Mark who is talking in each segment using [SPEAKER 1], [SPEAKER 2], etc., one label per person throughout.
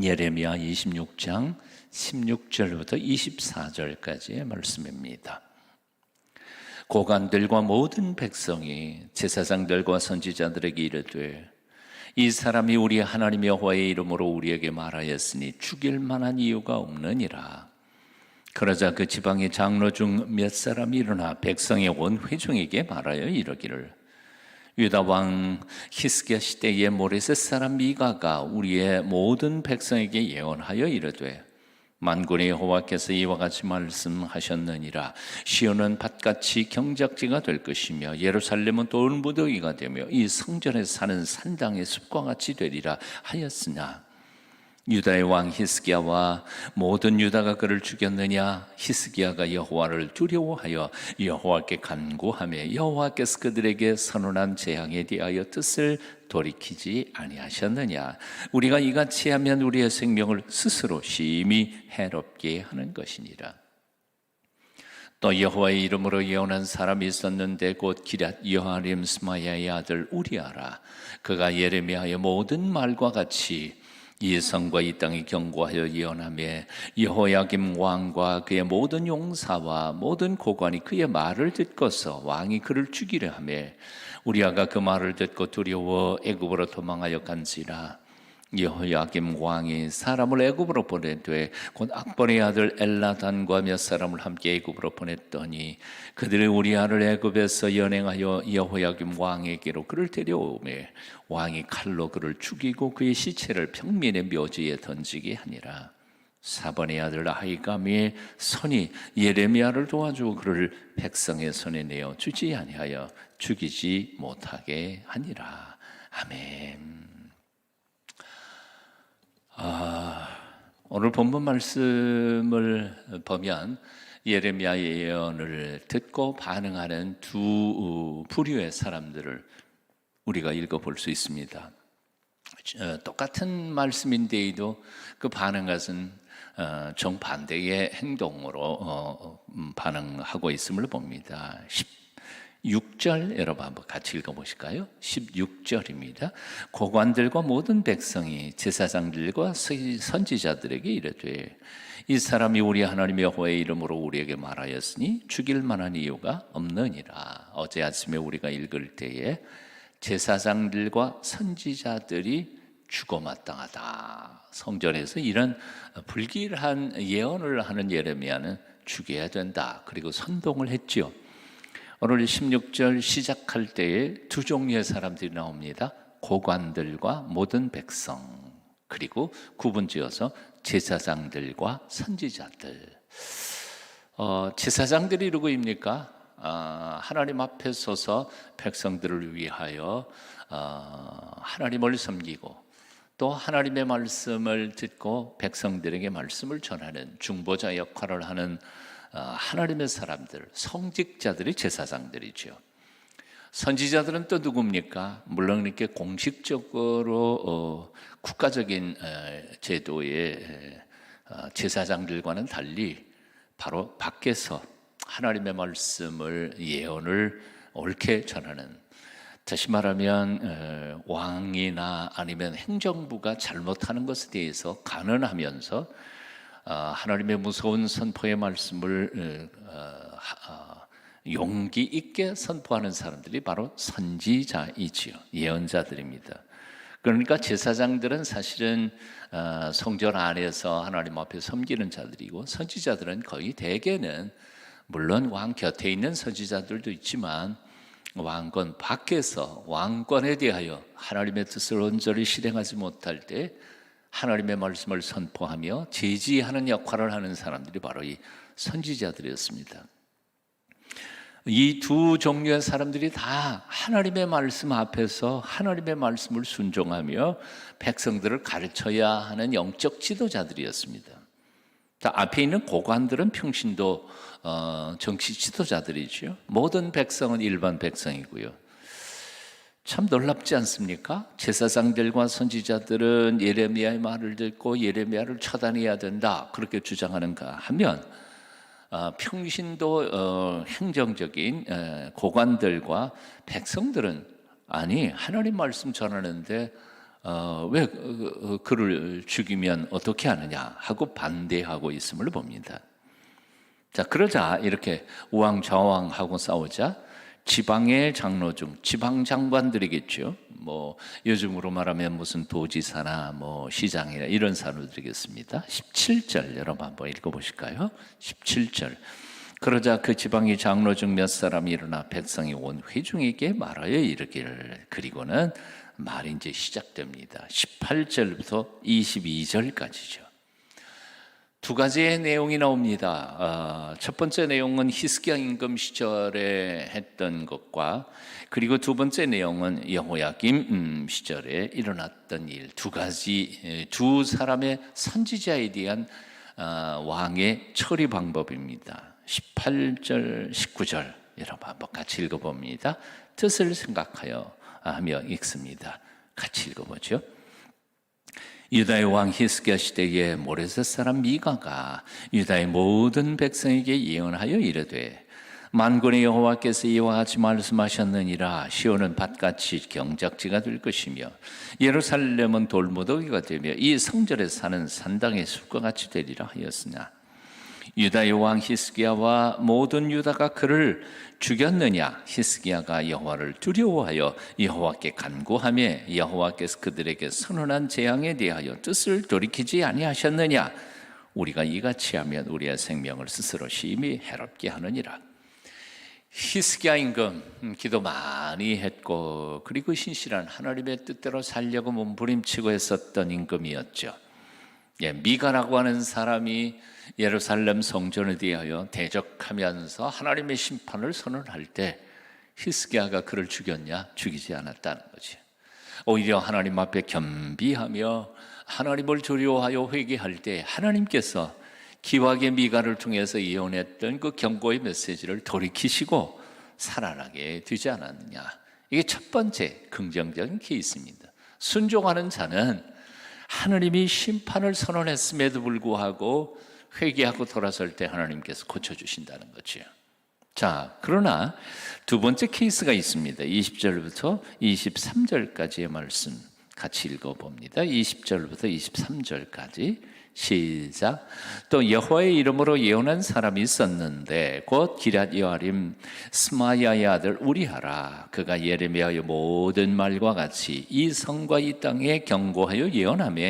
[SPEAKER 1] 예레미야 26장 16절부터 24절까지의 말씀입니다. 고관들과 모든 백성이 제사장들과 선지자들에게 이르되 이 사람이 우리 하나님 여호와의 이름으로 우리에게 말하였으니 죽일 만한 이유가 없느니라. 그러자 그 지방의 장로 중 몇 사람이 일어나 백성의 온 회중에게 말하여 이르기를 유다 왕 히스기야 시대의 모레셋 사람 미가가 우리의 모든 백성에게 예언하여 이르되 만군의 여호와께서 이와 같이 말씀하셨느니라. 시온은 밭같이 경작지가 될 것이며 예루살렘은 돌무더기가 되며 이 성전에 사는 산당의 숲과 같이 되리라 하였으나 유다의 왕 히스기야와 모든 유다가 그를 죽였느냐? 히스기야가 여호와를 두려워하여 여호와께 간구하며 여호와께서 그들에게 선언한 재앙에 대하여 뜻을 돌이키지 아니하셨느냐? 우리가 이같이 하면 우리의 생명을 스스로 심히 해롭게 하는 것이니라. 또 여호와의 이름으로 예언한 사람이 있었는데 곧 기랏 여하림 스마야의 아들 우리아라. 그가 예레미야의 모든 말과 같이 이 성과 이 땅이 경고하여 예언하며 여호야김 왕과 그의 모든 용사와 모든 고관이 그의 말을 듣고서 왕이 그를 죽이려 하며 우리아가 그 말을 듣고 두려워 애굽으로 도망하여 간지라 여호야김 왕이 사람을 애굽으로 보내되 곧 악번의 아들 엘라단과 몇 사람을 함께 애굽으로 보냈더니 그들이 우리아를 애굽에서 연행하여 여호야김 왕에게로 그를 데려오매 왕이 칼로 그를 죽이고 그의 시체를 평민의 묘지에 던지게 하니라 사번의 아들 아이감의 손이 예레미야를 도와주고 그를 백성의 손에 내어 주지 아니하여 죽이지 못하게 하니라 아멘. 아, 오늘 본문 말씀을 보면 예레미야의 예언을 듣고 반응하는 두 부류의 사람들을 우리가 읽어볼 수 있습니다. 어, 똑같은 말씀인데도 그 반응 것은 어, 정반대의 행동으로 어, 음, 반응하고 있음을 봅니다. 6절 여러분 한번 같이 읽어보실까요? 16절입니다. 고관들과 모든 백성이 제사장들과 선지자들에게 이르되 이 사람이 우리 하나님 여호와의 이름으로 우리에게 말하였으니 죽일 만한 이유가 없느니라. 어제 아침에 우리가 읽을 때에 제사장들과 선지자들이 죽어 마땅하다. 성전에서 이런 불길한 예언을 하는 예레미야는 죽여야 된다. 그리고 선동을 했지요. 오늘 16절 시작할 때에 두 종류의 사람들이 나옵니다. 고관들과 모든 백성 그리고 구분지어서 제사장들과 선지자들. 어, 제사장들이 누구입니까? 어, 하나님 앞에 서서 백성들을 위하여 어, 하나님을 섬기고 또 하나님의 말씀을 듣고 백성들에게 말씀을 전하는 중보자 역할을 하는 어, 하나님의 사람들, 성직자들이 제사장들이죠. 선지자들은 또 누굽니까? 물론 이렇게 공식적으로 어, 국가적인 에, 제도의 에, 어, 제사장들과는 달리 바로 밖에서 하나님의 말씀을 예언을 옳게 전하는 다시 말하면 에, 왕이나 아니면 행정부가 잘못하는 것에 대해서 간언하면서 아, 하나님의 무서운 선포의 말씀을 어, 어, 용기 있게 선포하는 사람들이 바로 선지자이지요. 예언자들입니다. 그러니까 제사장들은 사실은 어, 성전 안에서 하나님 앞에 섬기는 자들이고 선지자들은 거의 대개는 물론 왕 곁에 있는 선지자들도 있지만 왕권 밖에서 왕권에 대하여 하나님의 뜻을 온전히 실행하지 못할 때 하나님의 말씀을 선포하며 제지하는 역할을 하는 사람들이 바로 이 선지자들이었습니다. 이 두 종류의 사람들이 다 하나님의 말씀 앞에서 하나님의 말씀을 순종하며 백성들을 가르쳐야 하는 영적 지도자들이었습니다. 앞에 있는 고관들은 평신도 어, 정치 지도자들이죠. 모든 백성은 일반 백성이고요. 참 놀랍지 않습니까? 제사장들과 선지자들은 예레미야의 말을 듣고 예레미야를 처단해야 된다 그렇게 주장하는가 하면 어, 평신도 어, 행정적인 고관들과 백성들은 아니 하나님 말씀 전하는데 어, 왜 어, 어, 그를 죽이면 어떻게 하느냐 하고 반대하고 있음을 봅니다. 자 그러자 이렇게 우왕좌왕하고 싸우자 지방의 장로 중 지방 장관들이겠죠. 뭐 요즘으로 말하면 무슨 도지사나 뭐 시장이나 이런 사람들이겠습니다. 17절 여러분 한번 읽어 보실까요? 17절 그러자 그 지방의 장로 중 몇 사람이 일어나 백성이 온 회중에게 말하여 이르기를 그리고는 말이 이제 시작됩니다. 18절부터 22절까지죠. 두 가지의 내용이 나옵니다. 어, 첫 번째 내용은 히스기야 임금 시절에 했던 것과 그리고 두 번째 내용은 여호야김 음, 시절에 일어났던 일 두 가지 두 사람의 선지자에 대한 어, 왕의 처리 방법입니다. 18절, 19절 여러분 한번 같이 읽어봅니다. 뜻을 생각하여 하며 읽습니다. 같이 읽어보죠. 유다의 왕 히스기야 시대에 모레셋 사람 미가가 유다의 모든 백성에게 예언하여 이르되 만군의 여호와께서 이와 같이 말씀하셨느니라. 시온은 밭같이 경작지가 될 것이며 예루살렘은 돌무더기가 되며 이 성전에 사는 산당의 숲과 같이 되리라 하였으나 유다의 왕 히스기야와 모든 유다가 그를 죽였느냐? 히스기야가 여호와를 두려워하여 여호와께 간구하며 여호와께서 그들에게 선언한 재앙에 대하여 뜻을 돌이키지 아니하셨느냐? 우리가 이같이 하면 우리의 생명을 스스로 심히 해롭게 하느니라. 히스기야 임금 음, 기도 많이 했고 그리고 신실한 하나님의 뜻대로 살려고 몸부림치고 했었던 임금이었죠. 예, 미가라고 하는 사람이 예루살렘 성전에 대하여 대적하면서 하나님의 심판을 선언할 때 히스기야가 그를 죽였냐? 죽이지 않았다는 거지. 오히려 하나님 앞에 겸비하며 하나님을 두려워하여 회개할 때 하나님께서 기와의 미가를 통해서 예언했던 그 경고의 메시지를 돌이키시고 살아나게 되지 않았느냐. 이게 첫 번째 긍정적인 케이스입니다. 순종하는 자는 하나님이 심판을 선언했음에도 불구하고 회개하고 돌아설 때 하나님께서 고쳐주신다는 거죠. 자, 그러나 두 번째 케이스가 있습니다. 20절부터 23절까지의 말씀 같이 읽어봅니다. 20절부터 23절까지 시작. 또 여호와의 이름으로 예언한 사람이 있었는데 곧 기랏 여아림 스마야의 아들 우리하라. 그가 예레미야의 모든 말과 같이 이 성과 이 땅에 경고하여 예언하며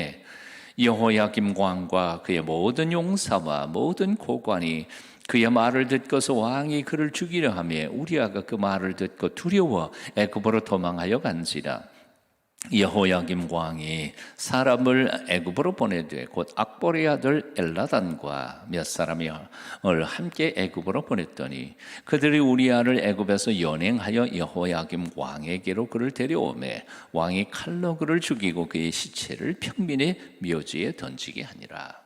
[SPEAKER 1] 여호야김 왕과 그의 모든 용사와 모든 고관이 그의 말을 듣고서 왕이 그를 죽이려 하며 우리아가 그 말을 듣고 두려워 애굽으로 도망하여 간지라 여호야김 왕이 사람을 애굽으로 보내되 곧 악보의 아들 엘라단과 몇 사람이 함께 애굽으로 보냈더니 그들이 우리아를 애굽에서 연행하여 여호야김 왕에게로 그를 데려오매 왕이 칼로 그를 죽이고 그의 시체를 평민의 묘지에 던지게 하니라.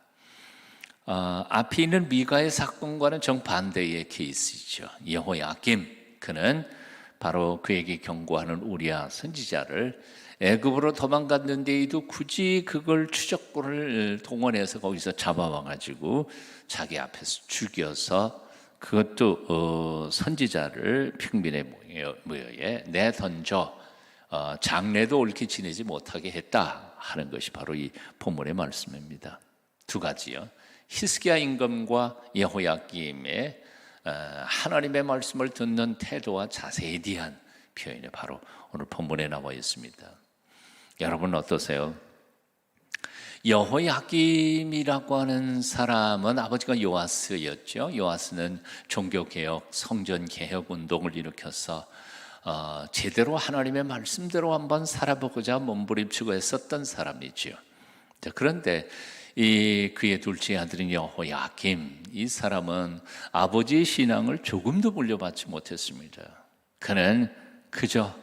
[SPEAKER 1] 어, 앞에 있는 미가의 사건과는 정반대의 케이스죠. 여호야김 그는 바로 그에게 경고하는 우리아 선지자를 애굽으로 도망갔는데도 굳이 그걸 추적군을 동원해서 거기서 잡아와 가지고 자기 앞에서 죽여서 그것도 어, 선지자를 평민의 모여에 내던져 어, 장례도 옳게 지내지 못하게 했다 하는 것이 바로 이 본문의 말씀입니다. 두 가지요. 히스기야 임금과 여호야김의 어, 하나님의 말씀을 듣는 태도와 자세에 대한 표현이 바로 오늘 본문에 나와 있습니다. 여러분 어떠세요? 여호야김이라고 하는 사람은 아버지가 요아스였죠. 요아스는 종교개혁, 성전개혁 운동을 일으켜서 어, 제대로 하나님의 말씀대로 한번 살아보고자 몸부림치고 했었던 사람이죠. 자, 그런데 이 그의 둘째 아들인 여호야김 이 사람은 아버지의 신앙을 조금도 물려받지 못했습니다. 그는 그저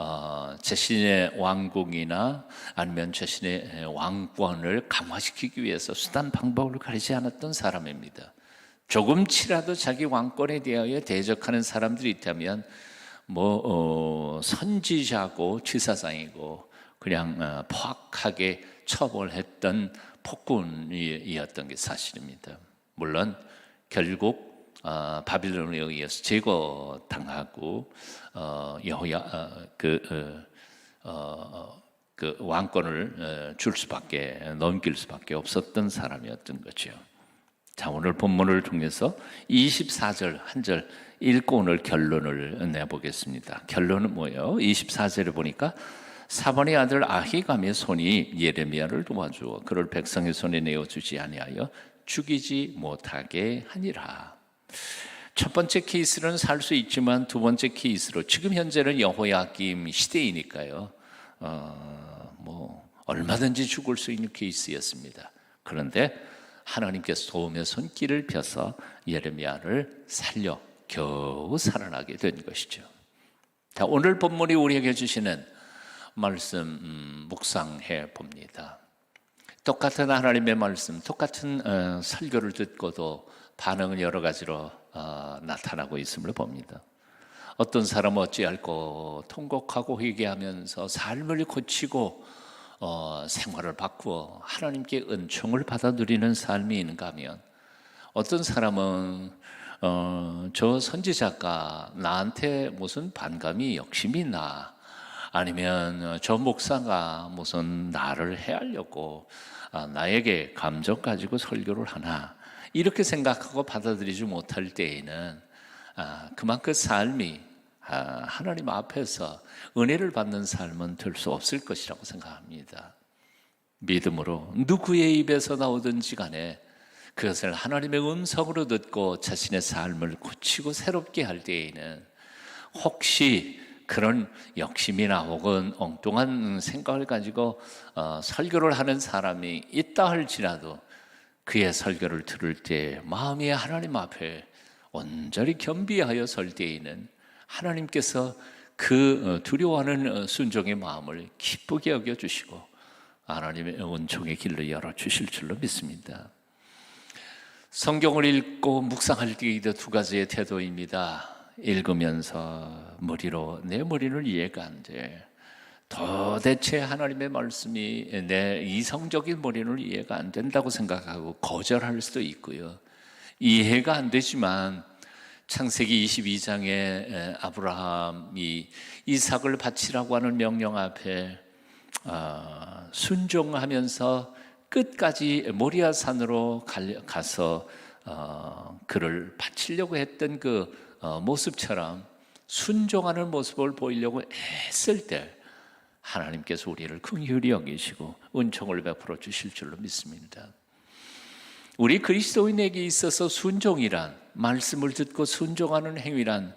[SPEAKER 1] 어, 자신의 왕궁이나 아니면 자신의 왕권을 강화시키기 위해서 수단 방법을 가리지 않았던 사람입니다. 조금치라도 자기 왕권에 대하여 대적하는 사람들이 있다면 뭐 어, 선지자고 치사상이고 그냥 어, 포악하게 처벌했던 폭군이었던 게 사실입니다. 물론 결국 어, 바빌론에 의해서 제거당하고 어, 여호야 어, 그 어, 어, 그 왕권을 어, 줄 수밖에 넘길 수밖에 없었던 사람이었던 거죠. 자, 오늘 본문을 통해서 24절 한 절 읽고 오늘 결론을 내보겠습니다. 결론은 뭐예요? 24절에 보니까 사번의 아들 아히감의 손이 예레미야를 도와주어 그를 백성의 손에 내어 주지 아니하여 죽이지 못하게 하니라. 첫 번째 케이스는 살 수 있지만 두 번째 케이스로 지금 현재는 여호야김 시대이니까요. 어, 뭐 얼마든지 죽을 수 있는 케이스였습니다. 그런데 하나님께서 도움의 손길을 펴서 예레미야를 살려 겨우 살아나게 된 것이죠. 자, 오늘 본문이 우리에게 주시는 말씀 음, 묵상해 봅니다. 똑같은 하나님의 말씀, 똑같은 어, 설교를 듣고도 반응은 여러 가지로 어, 나타나고 있음을 봅니다. 어떤 사람은 어찌할꼬 통곡하고 회개하면서 삶을 고치고 어, 생활을 바꾸어 하나님께 은총을 받아 누리는 삶이 있는가 하면 어떤 사람은 어, 저 선지자가 나한테 무슨 반감이 욕심이 있나 아니면 어, 저 목사가 무슨 나를 해하려고 아, 나에게 감정 가지고 설교를 하나 이렇게 생각하고 받아들이지 못할 때에는 아, 그만 그 삶이 아, 하나님 앞에서 은혜를 받는 삶은 될 수 없을 것이라고 생각합니다. 믿음으로 누구의 입에서 나오든지 간에 그것을 하나님의 음성으로 듣고 자신의 삶을 고치고 새롭게 할 때에는 혹시 그런 욕심이나 혹은 엉뚱한 생각을 가지고 어, 설교를 하는 사람이 있다 할지라도 그의 설교를 들을 때 마음이 하나님 앞에 온전히 겸비하여 설 때에는 하나님께서 그 어, 두려워하는 어, 순종의 마음을 기쁘게 여겨 주시고 하나님의 은총의 길을 열어 주실 줄로 믿습니다. 성경을 읽고 묵상할 때에도 두 가지의 태도입니다. 읽으면서 머리로 내 머리는 이해가 안 돼. 도대체 하나님의 말씀이 내 이성적인 머리는 이해가 안 된다고 생각하고 거절할 수도 있고요. 이해가 안 되지만 창세기 22장에 아브라함이 이삭을 바치라고 하는 명령 앞에 아, 순종하면서 끝까지 모리아 산으로 가서 어, 그를 바치려고 했던 그 어, 모습처럼 순종하는 모습을 보이려고 애쓸 때 하나님께서 우리를 긍휼히 여기시고 은총을 베풀어 주실 줄로 믿습니다. 우리 그리스도인에게 있어서 순종이란 말씀을 듣고 순종하는 행위란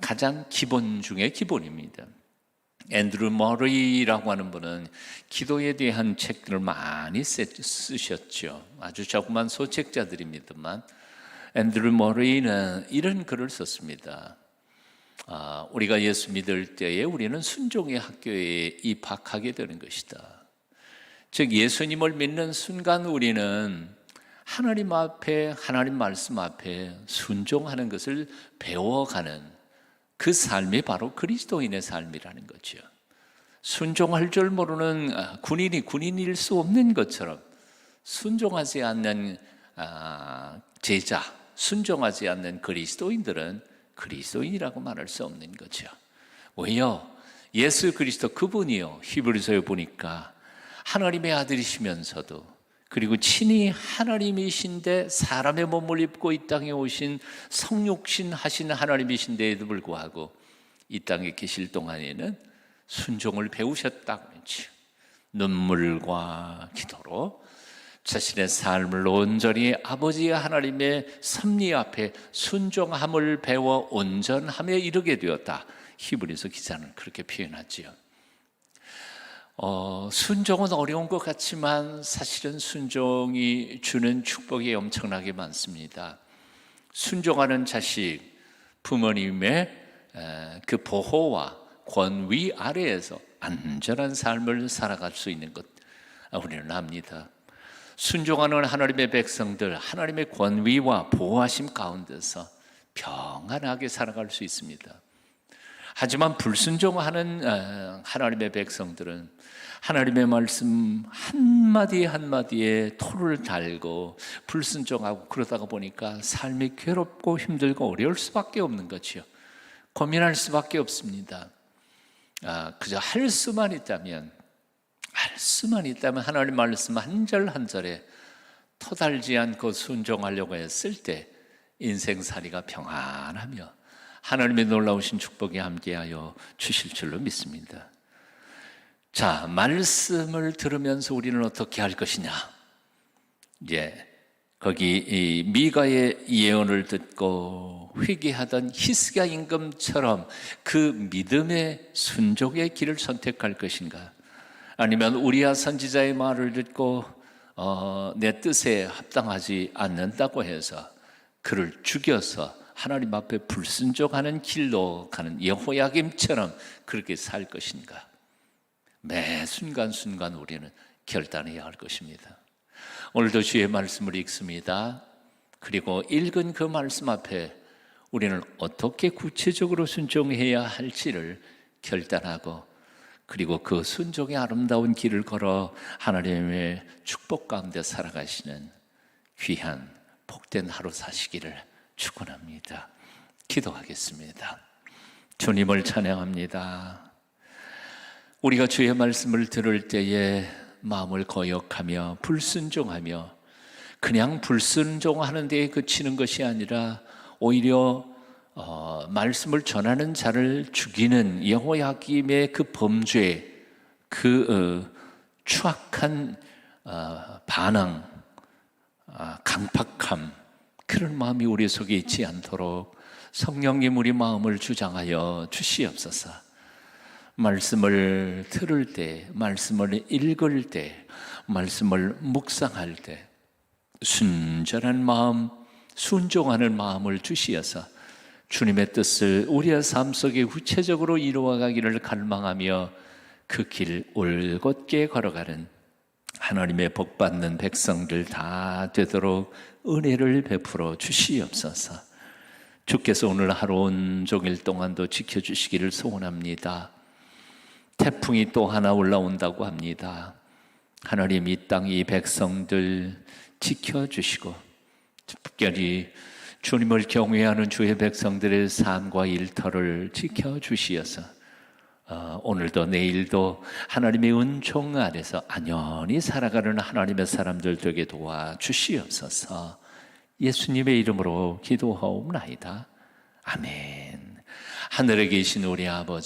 [SPEAKER 1] 가장 기본 중의 기본입니다. 앤드루 머리라고 하는 분은 기도에 대한 책들을 많이 쓰셨죠. 아주 조그만 소책자들입니다만 앤드루 머리는 이런 글을 썼습니다. 아, 우리가 예수 믿을 때에 우리는 순종의 학교에 입학하게 되는 것이다. 즉 예수님을 믿는 순간 우리는 하나님 앞에 하나님 말씀 앞에 순종하는 것을 배워가는 그 삶이 바로 그리스도인의 삶이라는 거죠. 순종할 줄 모르는 아, 군인이 군인일 수 없는 것처럼 순종하지 않는 아, 제자, 순종하지 않는 그리스도인들은 그리스도인이라고 말할 수 없는 거죠. 왜요? 예수 그리스도 그분이요. 히브리서에 보니까 하나님의 아들이시면서도 그리고 친히 하나님이신데 사람의 몸을 입고 이 땅에 오신 성육신 하신 하나님이신데에도 불구하고 이 땅에 계실 동안에는 순종을 배우셨다고 했죠. 눈물과 기도로 자신의 삶을 온전히 아버지 하나님의 섭리 앞에 순종함을 배워 온전함에 이르게 되었다. 히브리서 기자는 그렇게 표현하지요. 어, 순종은 어려운 것 같지만 사실은 순종이 주는 축복이 엄청나게 많습니다. 순종하는 자식, 부모님의 그 보호와 권위 아래에서 안전한 삶을 살아갈 수 있는 것 우리는 압니다. 순종하는 하나님의 백성들, 하나님의 권위와 보호하심 가운데서 평안하게 살아갈 수 있습니다. 하지만 불순종하는 어, 하나님의 백성들은 하나님의 말씀 한마디 한마디에 토를 달고 불순종하고 그러다가 보니까 삶이 괴롭고 힘들고 어려울 수밖에 없는 거지요. 고민할 수밖에 없습니다. 아, 그저 할 수만 있다면 말씀만 있다면 하나님 말씀 한 절 한 절에 토달지 않고 순종하려고 했을 때 인생살이가 평안하며 하나님의 놀라우신 축복이 함께하여 주실 줄로 믿습니다. 자, 말씀을 들으면서 우리는 어떻게 할 것이냐? 이제 거기 이 미가의 예언을 듣고 회개하던 히스기야 임금처럼 그 믿음의 순종의 길을 선택할 것인가? 아니면 우리야 선지자의 말을 듣고 어, 내 뜻에 합당하지 않는다고 해서 그를 죽여서 하나님 앞에 불순종하는 길로 가는 여호야김처럼 그렇게 살 것인가? 매 순간순간 우리는 결단해야 할 것입니다. 오늘도 주의 말씀을 읽습니다. 그리고 읽은 그 말씀 앞에 우리는 어떻게 구체적으로 순종해야 할지를 결단하고 그리고 그 순종의 아름다운 길을 걸어 하나님의 축복 가운데 살아가시는 귀한 복된 하루 사시기를 축원합니다. 기도하겠습니다. 주님을 찬양합니다. 우리가 주의 말씀을 들을 때에 마음을 거역하며 불순종하며 그냥 불순종하는 데에 그치는 것이 아니라 오히려 어, 말씀을 전하는 자를 죽이는 여호야김의 그 범죄, 그 어, 추악한 어, 반항, 아, 강팍함 그런 마음이 우리 속에 있지 않도록 성령님 우리 마음을 주장하여 주시옵소서. 말씀을 들을 때, 말씀을 읽을 때, 말씀을 묵상할 때 순전한 마음, 순종하는 마음을 주시어서 주님의 뜻을 우리의 삶 속에 구체적으로 이루어 가기를 갈망하며 그 길 올곧게 걸어가는 하나님의 복 받는 백성들 다 되도록 은혜를 베풀어 주시옵소서. 주께서 오늘 하루 온종일 동안도 지켜주시기를 소원합니다. 태풍이 또 하나 올라온다고 합니다. 하나님 이 땅 이 백성들 지켜주시고 특별히 주님을 경외하는 주의 백성들의 삶과 일터를 지켜 주시어서 어, 오늘도 내일도 하나님의 은총 안에서 안연히 살아가는 하나님의 사람들 되게 도와 주시옵소서. 예수님의 이름으로 기도하옵나이다. 아멘. 하늘에 계신 우리 아버지